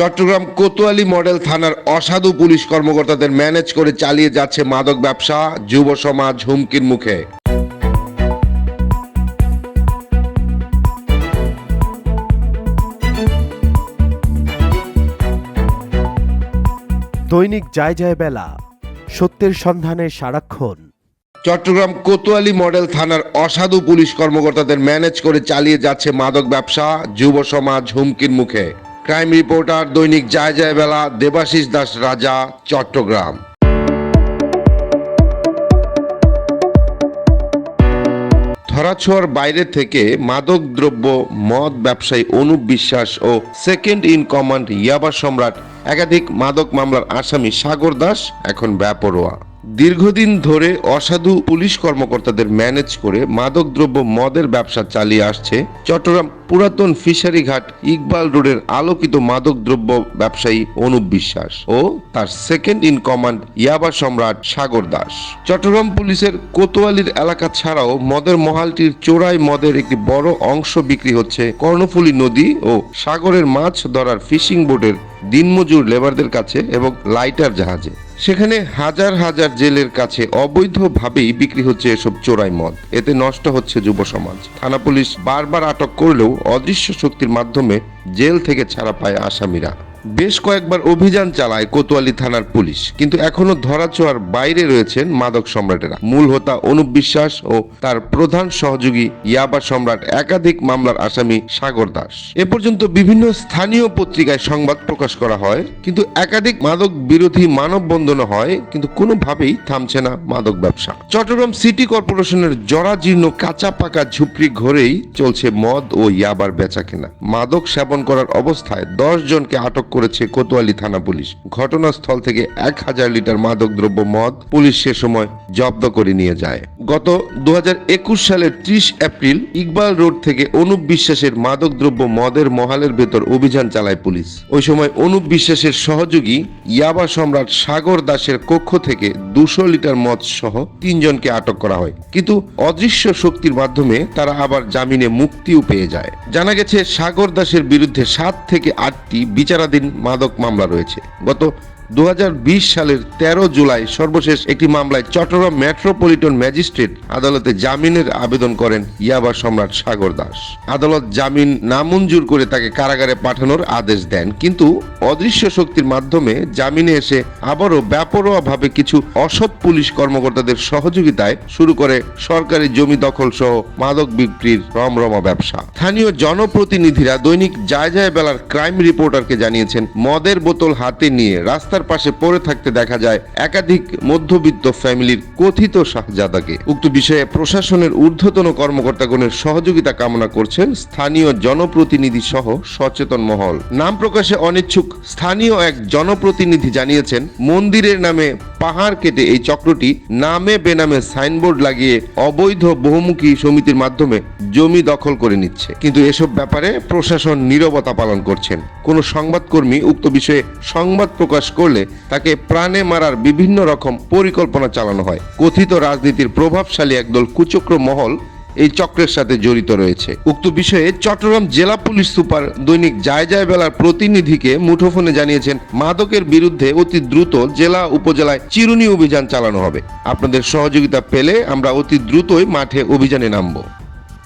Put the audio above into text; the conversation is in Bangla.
চট্টগ্রাম কোতোয়ালি মডেল থানার অসাধু পুলিশ কর্মকর্তাদের ম্যানেজ করে চালিয়ে যাচ্ছে মাদক ব্যবসা যুব সমাজ হুমকির মুখে। দৈনিক যায় যায় বেলা সত্যের সন্ধানে সারাক্ষণ। চট্টগ্রাম কোতোয়ালি মডেল থানার অসাধু পুলিশ কর্মকর্তাদের ম্যানেজ করে চালিয়ে যাচ্ছে মাদক ব্যবসা যুব সমাজ হুমকির মুখে। ক্রাইম রিপোর্টার দৈনিক যায় যায় বেলা দেবাশিস দাস রাজা, চট্টগ্রাম। ধরাছোঁয়ার বাইরে থেকে মাদক দ্রব্য, মদ ব্যবসায়ী অনুপ বিশ্বাস ও সেকেন্ড ইন কমান্ড ইয়াবা সম্রাট একাধিক মাদক মামলার আসামি সাগর দাস এখন বেপরোয়া দীর্ঘদিন ধরে অসাধু পুলিশ কর্মকর্তাদের ম্যানেজ করে মাদকদ্রব্য মদের ব্যবসা চালিয়ে আসছে চট্টগ্রাম পুরাতন ফিশারি ঘাট ইকবাল রোডের আলোকিত মাদকদ্রব্য ব্যবসায়ী অনুপ বিশ্বাস ও তার সেকেন্ড ইন কমান্ড ইয়াবা সম্রাট সাগর দাস। চট্টগ্রাম পুলিশের কোতোয়ালির এলাকা ছাড়াও মদের মহালটির চোরাই মদের একটি বড় অংশ বিক্রি হচ্ছে কর্ণফুলী নদী ও সাগরের মাছ ধরার ফিশিং বোটের দিনমজুর লেবারদের কাছে এবং লাইটার জাহাজে। সেখানে হাজার হাজার জেলের কাছে অবৈধভাবেই বিক্রি হচ্ছে এসব চোরাই মদ। এতে নষ্ট হচ্ছে যুব সমাজ। থানা পুলিশ বারবার আটক করলেও অদৃশ্য শক্তির মাধ্যমে জেল থেকে ছাড়া পায় আসামিরা। বেশ কয়েকবার অভিযান চালায় কোতোয়ালি থানার পুলিশ, কিন্তু এখনও ধরাছোঁয়ার বাইরে রয়েছেন মাদক সম্রাটেরা। মূল হোতা অনুপ বিশ্বাস ও তার প্রধান সহযোগী ইয়াবা সম্রাট একাধিক মামলার আসামি সাগর দাস। এ পর্যন্ত বিভিন্ন স্থানীয় পত্রিকায় সংবাদ প্রকাশ করা হয়, কিন্তু একাধিক মাদক বিরোধী মানববন্ধন হয়, কিন্তু কোনোভাবেই থামছে না মাদক ব্যবসা। চট্টগ্রাম সিটি কর্পোরেশনের জরাজীর্ণ কাঁচা পাকা ঝুপড়ি ঘরেই চলছে মদ ও ইয়াবার বেচা কেনা মাদক সেবন করার অবস্থায় দশ জনকে আটক করেছে কোতোয়ালি থানা পুলিশ। ঘটনাস্থল থেকে এক হাজার লিটার মাদক দ্রব্য, মদ পুলিশ সে সময় জব্দ করে নিয়ে যায়। গত দু সালের ত্রিশ এপ্রিল ইকবাল রোড থেকে অনুপ বিশ্বাসের মাদক দ্রব্য মদের মহালের ভেতর অভিযান চালায় পুলিশ। ওই সময় অনুপ বিশ্বাসের সহযোগী ইয়াবা সম্রাট সাগর দাসের কক্ষ থেকে দুশো লিটার মদ সহ তিনজনকে আটক করা হয়। কিন্তু অদৃশ্য শক্তির মাধ্যমে তারা আবার জামিনে মুক্তিও পেয়ে যায়। জানা গেছে, সাগর দাসের বিরুদ্ধে সাত থেকে আটটি বিচারাধীন মাদক মামলা রয়েছে। গত দু হাজার বিশ সালের ১৩ জুলাই সর্বশেষ একটি মামলায় চট্টগ্রাম মেট্রোপলিটন ম্যাজিস্ট্রেট আদালতে জামিনের আবেদন করেন ইয়াবা সম্রাট সাগর দাস। আদালত জামিন নামঞ্জুর করে তাকে কারাগারে পাঠানোর আদেশ দেন, কিন্তু অদৃশ্য শক্তির মাধ্যমে জামিনে এসে আবারও ব্যাপরোয়াভাবে কিছু অসৎ পুলিশ কর্মকর্তাদের সহযোগিতায় শুরু করে সরকারি জমি দখল সহ মাদক বিক্রির রমরমা ব্যবসা। স্থানীয় জনপ্রতিনিধিরা দৈনিক যায় যায় বেলার ক্রাইম রিপোর্টারকে জানিয়েছেন, মদের বোতল হাতে নিয়ে রাস্তার পাশে পড়ে থাকতে দেখা যায় একাধিক মধ্যবিত্ত ফ্যামিলির কথিত শাহজাদাকে। উক্ত বিষয়ে প্রশাসনের ঊর্ধ্বতন কর্মকর্তাগণের সহযোগিতা কামনা করছেন স্থানীয় জনপ্রতিনিধি সহ সচেতন মহল। নাম প্রকাশে অনিচ্ছুক স্থানীয় এক জনপ্রতিনিধি জানিয়েছেন, মন্দিরের নামে পাহাড় কেটে এই চক্রটি নামে বেনামে সাইনবোর্ড লাগিয়ে অবৈধ বহুমুখী সমিতির মাধ্যমে জমি দখল করে নিচ্ছে। কিন্তু এসব ব্যাপারে প্রশাসন নীরবতা পালন করছেন। কোনো সংবাদকর্মী উক্ত বিষয়ে সংবাদ প্রকাশ করলে তাকে প্রাণে মারার বিভিন্ন রকম পরিকল্পনা চালানো হয়। কথিত রাজনীতির প্রভাবশালী একদল কুচক্র মহল এই চক্রের সাথে জড়িত রয়েছে। উক্ত বিষয়ে চট্টগ্রাম জেলা পুলিশ সুপার দৈনিক যায় যায় বেলার প্রতিনিধিকে মুঠোফোনে জানিয়েছেন, মাদকের বিরুদ্ধে অতি দ্রুত জেলা উপজেলায় চিরুনি অভিযান চালানো হবে। আপনাদের সহযোগিতা পেলে আমরা অতি দ্রুতই মাঠে অভিযানে নামবো।